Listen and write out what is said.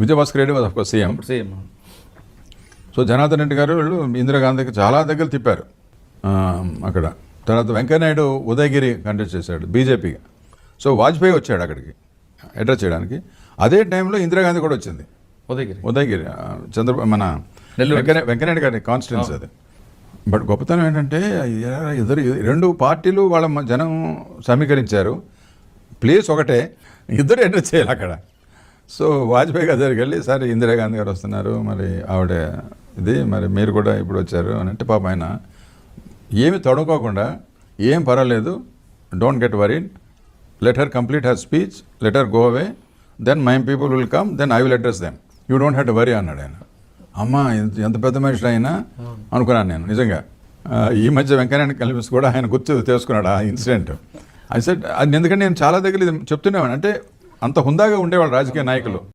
Vijayabhaskar Reddy was course CM. Same so Janardhan Reddy గారు వీళ్ళు ఇందిరాగాంధీకి చాలా దగ్గర తిప్పారు అక్కడ. తర్వాత వెంకయ్యనాయుడు ఉదయగిరి కంటెస్ట్ చేశాడు బీజేపీగా. సో వాజ్పేయి వచ్చాడు అక్కడికి అడ్రస్ చేయడానికి. అదే టైంలో ఇందిరాగాంధీ కూడా వచ్చింది. ఉదయగిరి. ఉదయగిరి చంద్ర మన వెంకయ్యనాయుడు గారి కాన్స్టిట్యున్సీ అది. బట్ గొప్పతనం ఏంటంటే ఇద్దరు రెండు పార్టీలు వాళ్ళ జనం సమీకరించారు. ప్లేస్ ఒకటే ఇద్దరు అడ్రస్ చేయాలి అక్కడ. సో వాజ్పేయి గారి దగ్గరికి వెళ్ళి సార్ ఇందిరాగాంధీ గారు వస్తున్నారు. మరి ఆవిడ ఇది మరి మీరు కూడా ఇప్పుడు వచ్చారు అని అంటే పాప ఆయన ఏమి తొడుకోకుండా ఏం పర్వాలేదు don't get worried let her complete her speech let her go away then my people will come then I will address them you don't have to worry అన్నాడు ఆయన. అమ్మ ఎంత- పెద్ద మనిషి అయినా? అనుకున్నాను నేను నిజంగా. ఈ మధ్య వెంకయ్యనాయుడు కలిపి కూడా ఆయన గుర్తు తెలుసుకున్నాడు ఆ ఇన్సిడెంట్. అది సెట్ అది ఎందుకంటే నేను చాలా దగ్గర చెప్తున్నాను అంటే అంత హుందాగా ఉండేవాళ్ళు రాజకీయ నాయకులు.